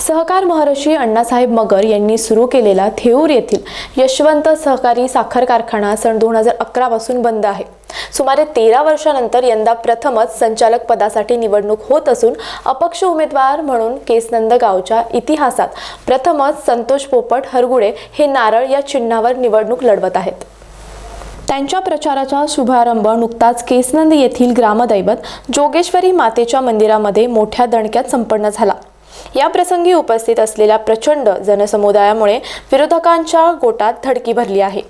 सहकार महर्षी अण्णासाहेब मगर यांनी सुरू केलेला थेऊर येथील यशवंत सहकारी साखर कारखाना सन दोन हजार अकरापासून बंद आहे. सुमारे तेरा वर्षानंतर यंदा प्रथमच संचालक पदासाठी निवडणूक होत असून अपक्ष उमेदवार म्हणून केसनंद गावच्या इतिहासात प्रथमच संतोष पोपट हरगुडे हे नारळ या चिन्हावर निवडणूक लढवत आहेत. त्यांच्या प्रचाराचा शुभारंभ नुकताच केसनंद येथील ग्रामदैवत जोगेश्वरी मातेच्या मंदिरामध्ये मोठ्या दणक्यात संपन्न झाला. या प्रसंगी उपस्थित असलेल्या प्रचंड जनसमुदायामुळे विरोधकांच्या गोटात धडकी भरली आहे.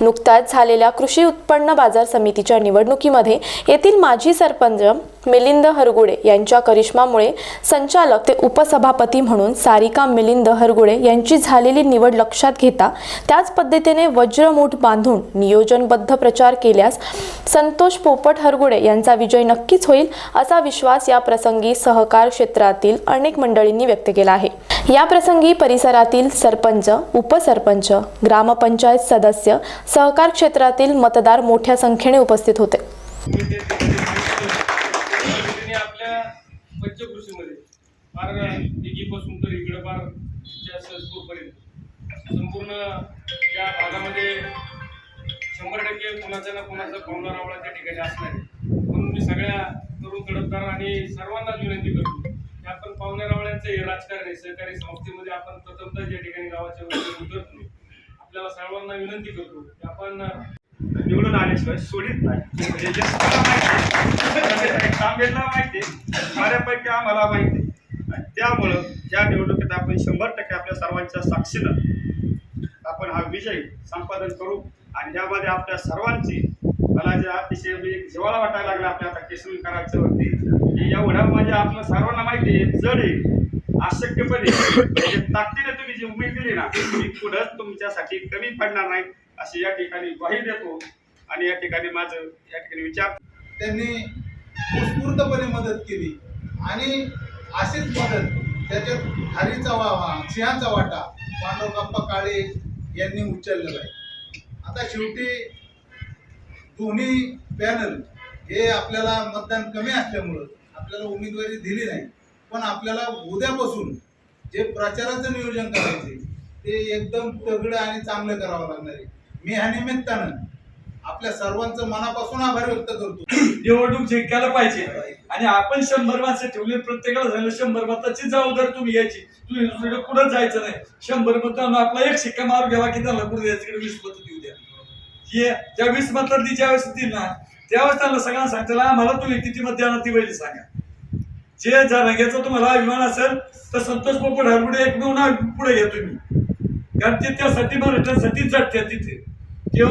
नुकताच झालेल्या कृषी उत्पन्न बाजार समितीच्या निवडणुकीमध्ये येथील माजी सरपंच मिलिंद हरगुडे यांच्या करिश्मामुळे संचालक ते उपसभापती म्हणून सारिका मिलिंद हरगुडे यांची झालेली निवड लक्षात घेता त्याच पद्धतीने वज्रमूठ बांधून नियोजनबद्ध प्रचार केल्यास संतोष पोपट हरगुडे यांचा विजय नक्कीच होईल असा विश्वास या प्रसंगी सहकार क्षेत्रातील अनेक मंडळींनी व्यक्त केला आहे. या प्रसंगी परिसरातील सरपंच उपसरपंच ग्रामपंचायत सदस्य सहकार क्षेत्रातील मतदार मोठ्या संख्येने उपस्थित होते पद्धतीने आपल्या पंचकृषीमध्ये फार दिघीपासून तर इकडं सजपूरपर्यंत संपूर्ण या भागामध्ये शंभर टक्के कोणाचा ना कोणाचा पाहुणा रावळा त्या ठिकाणी असणार आहे. म्हणून मी सगळ्या तरुण तडफदार आणि सर्वांनाच विनंती करतो की आपण पाहुण्या रावळ्यांचं हे राजकारण आहे सहकारी संस्थेमध्ये आपण प्रथमतः ज्या ठिकाणी गावाच्या वतीने उतरतो आपल्याला सर्वांना विनंती करतो की आपण निवडून आल्याशिवाय सोडित नाही. म्हणजे माहिती आहे, काम भेटला माहिती आहे, बऱ्यापैकी आम्हाला माहिती त्यामुळं या निवडणुकीत आपण शंभर टक्के आपल्या सर्वांच्या साक्षीनं आपण हा विजय संपादन करू. आणि यामध्ये आपल्या सर्वांची मला जे अतिशय म्हणजे जिवाळा वाटायला लागला आपल्या आता केसनकरांच्या वरती. की एवढं म्हणजे आपलं सर्वांना माहिती आहे जड आहे अशक्यपणे म्हणजे ताकदीने तुम्ही जी उमेद दिली ना ती पुढंच तुमच्यासाठी कमी पडणार नाही अशी या ठिकाणी ग्वाही देतो. आणि या ठिकाणी माझं या ठिकाणी विचार त्यांनी उत्स्फूर्तपणे मदत केली. आणि अशीच मदत त्याच्यात हरीचा वा सिंहाचा वाटा पांडवकाप्पा काळे यांनी उचललेला आहे. आता शेवटी दोन्ही पॅनल हे आपल्याला मतदान कमी असल्यामुळं आपल्याला उमेदवारी दिली नाही. पण आपल्याला उद्यापासून जे प्रचाराचं नियोजन करायचे ते एकदम तगडं आणि चांगलं करावं लागणार आहे. मी ह्या निमित्तानं आपल्या सर्वांचं मनापासून आभार व्यक्त करतो. निवडणूक जिंकायला पाहिजे. आणि आपण शंभर माणसं ठेवले प्रत्येकाला झालं शंभर मताची जबाबदारी तुम्ही यायची तुम्ही दुसरीकडे कुठं जायचं नाही. शंभर मतांना आपला एक शिक्का मारून घ्यावा की त्याला कुठे द्यायचं वीस मत देऊ द्या. हे ज्या वीस मतातली ज्या वेळेस येतील ना त्यावेळेस त्यांना सगळ्यांना सांगताना आम्हाला तुम्ही किती मत द्याना ती वेळी सांगा. जे जनाग्याचा तुम्हाला अभिमान असेल तर संतोष पोपट हरपुढे एक मिळून पुढे घ्या तुम्ही. कारण ते त्यासाठी मराठ्यांसाठी झटतात तिथे. ते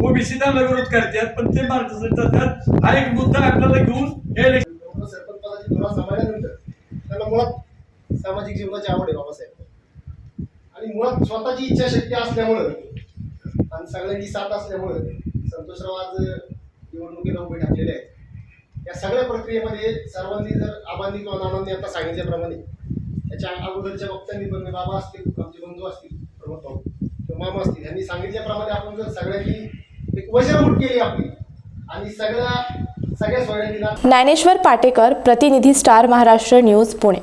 ओबीसी विरोध करतात पण ते मार्गदर्शन करतात हा एक मुद्दा आपल्याला घेऊन हे सरपंच सांभाळल्यानंतर त्यांना मुळात सामाजिक जीवनाची आवड आहे बाबासाहेब आणि मुळात स्वतःची इच्छाशक्ती असल्यामुळं आणि सगळ्यांची साथ असल्यामुळं संतोषराव आज निवडणुकीला उभे ठाकलेले आहेत. या सगळ्या प्रक्रियेमध्ये सर्वांनी जर आबांनी किंवा नानांनी आता सांगितल्याप्रमाणे त्याच्या अगोदरच्या वक्त्यांनी पण बाबा असतील आमचे बंधू असतील प्रमोद भाऊ मामा असतील. यांनी सांगितल्याप्रमाणे आपण जर सगळ्यांनी एक वजनमूट केली आपली आणि सगळ्या सगळ्या सोयऱ्यांनी ज्ञानेश्वर पाटेकर प्रतिनिधी स्टार महाराष्ट्र न्यूज पुणे.